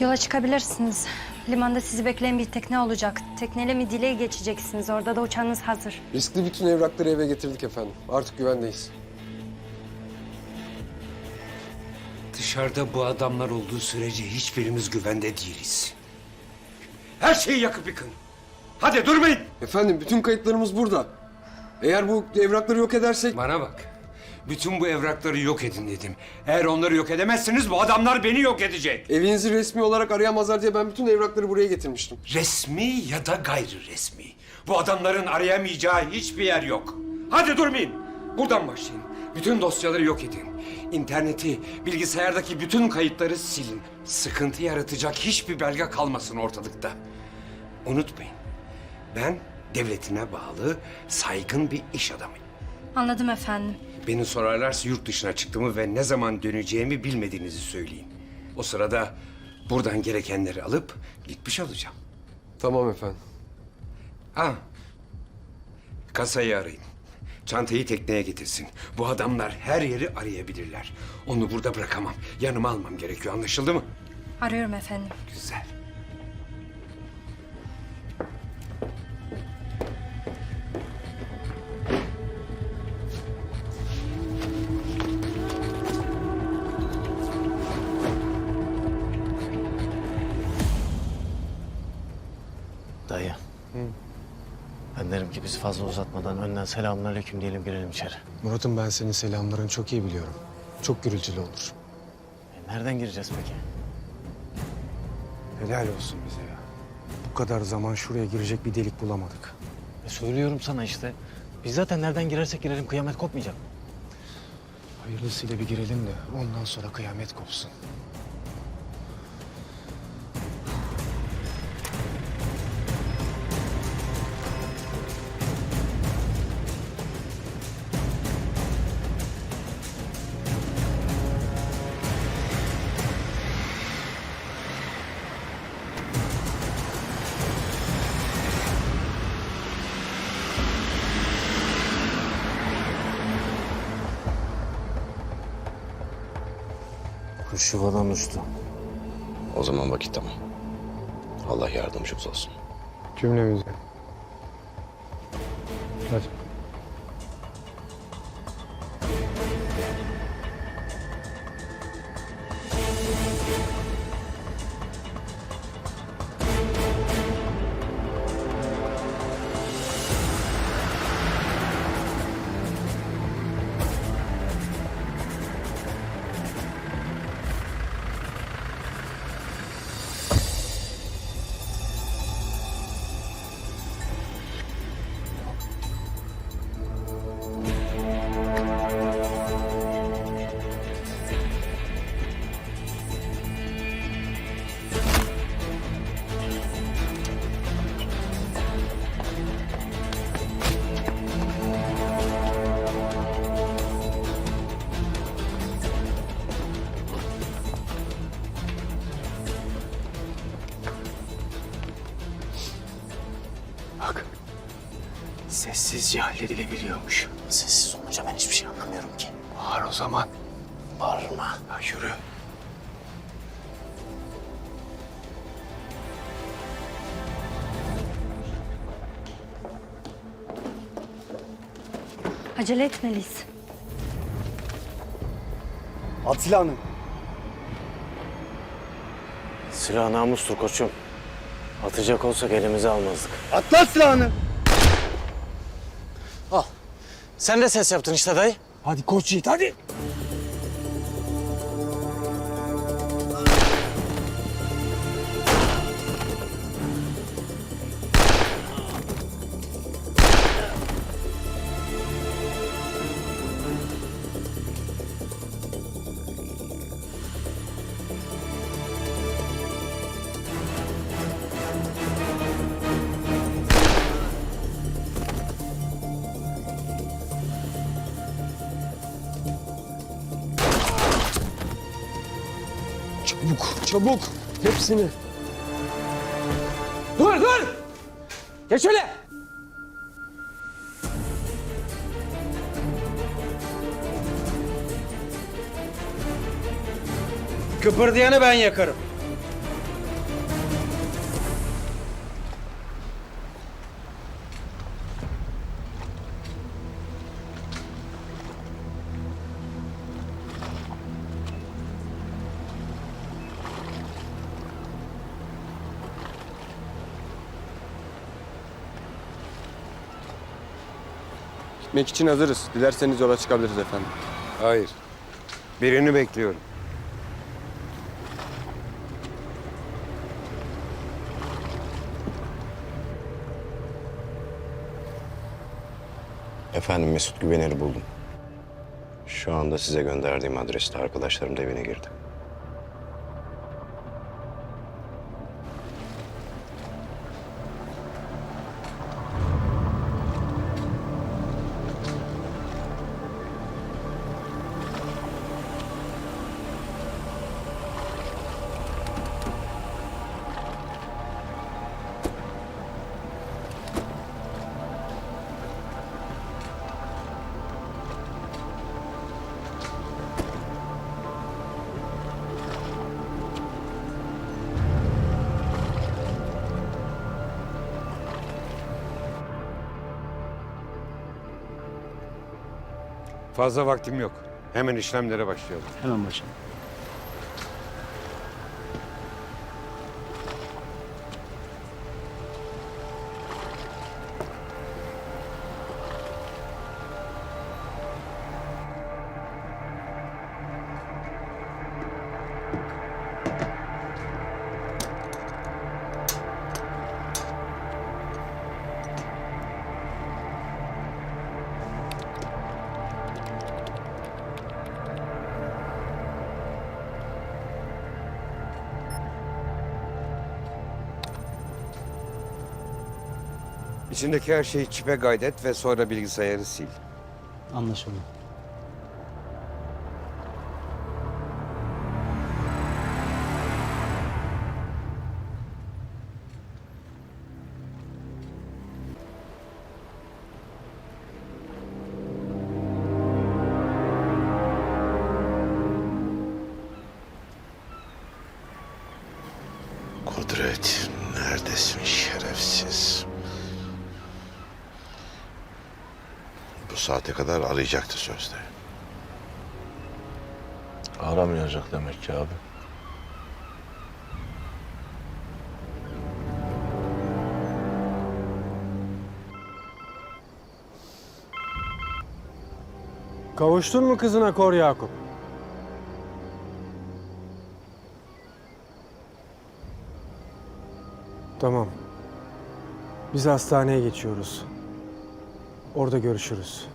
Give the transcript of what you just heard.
Yola çıkabilirsiniz. Limanda sizi bekleyen bir tekne olacak. Tekneyle mi dile geçeceksiniz? Orada da uçağınız hazır. Riskli bütün evrakları eve getirdik efendim. Artık güvendeyiz. Dışarıda bu adamlar olduğu sürece hiçbirimiz güvende değiliz. Her şeyi yakıp yıkın. Hadi durmayın. Efendim bütün kayıtlarımız burada. Eğer bu evrakları yok edersek... Bana bak. Bütün bu evrakları yok edin dedim. Eğer onları yok edemezseniz bu adamlar beni yok edecek. Evinizi resmi olarak arayamazlar diye ben bütün evrakları buraya getirmiştim. Resmi ya da gayri resmi. Bu adamların arayamayacağı hiçbir yer yok. Hadi durmayın. Buradan başlayın. Bütün dosyaları yok edin. İnterneti, bilgisayardaki bütün kayıtları silin. Sıkıntı yaratacak hiçbir belge kalmasın ortalıkta. Unutmayın. Ben devletine bağlı saygın bir iş adamıyım. Anladım efendim. Beni sorarlarsa yurt dışına çıktığımı ve ne zaman döneceğimi bilmediğinizi söyleyin. O sırada buradan gerekenleri alıp gitmiş olacağım. Tamam efendim. Ha. Kasayı arayın. Çantayı tekneye getirsin. Bu adamlar her yeri arayabilirler. Onu burada bırakamam. Yanıma almam gerekiyor. Anlaşıldı mı? Arıyorum efendim. Güzel. Derim ki biz fazla uzatmadan önden selamünaleyküm diyelim girelim içeri. Murat'ım ben senin selamlarını çok iyi biliyorum. Çok gürültülü olur. E, nereden gireceğiz peki? Helal olsun bize ya. Bu kadar zaman şuraya girecek bir delik bulamadık. E, söylüyorum sana işte. Biz zaten nereden girersek girelim kıyamet kopmayacak. Hayırlısıyla bir girelim de ondan sonra kıyamet kopsun. Kuş yuvadan uçtu. O zaman vakit tamam. Allah yardımcımız olsun. Cümlemize. Hadi. Sessizce halledilebiliyormuş. Sessiz olunca ben hiçbir şey anlamıyorum ki. Bağır o zaman. Bağırma. Ha, yürü. Acele etmeliyiz. At silahını. Silah namustur koçum. Atacak olsak elimize almazdık. At lan silahını. Sen de ses yaptın işte dayı. Hadi koç yiğit hadi. Çabuk, çabuk. Hepsini. Dur dur. Geç şöyle. Kıpırdayanı ben yakarım. Gitmek için hazırız. Dilerseniz yola çıkabiliriz efendim. Hayır. Birini bekliyorum. Efendim Mesut Güvener'i buldum. Şu anda size gönderdiğim adreste arkadaşlarım da evine girdi. Fazla vaktim yok. Hemen işlemlere başlayalım. Hemen başım. İçindeki her şeyi çipe kaydet ve sonra bilgisayarı sil. Anlaşıldı. Kudret, neredesin şerefsiz? Bu saate kadar arayacaktı sözde. Aramayacak demek ki abi. Kavuştun mu kızına Kor Yakup? Tamam. Biz hastaneye geçiyoruz. Orada görüşürüz.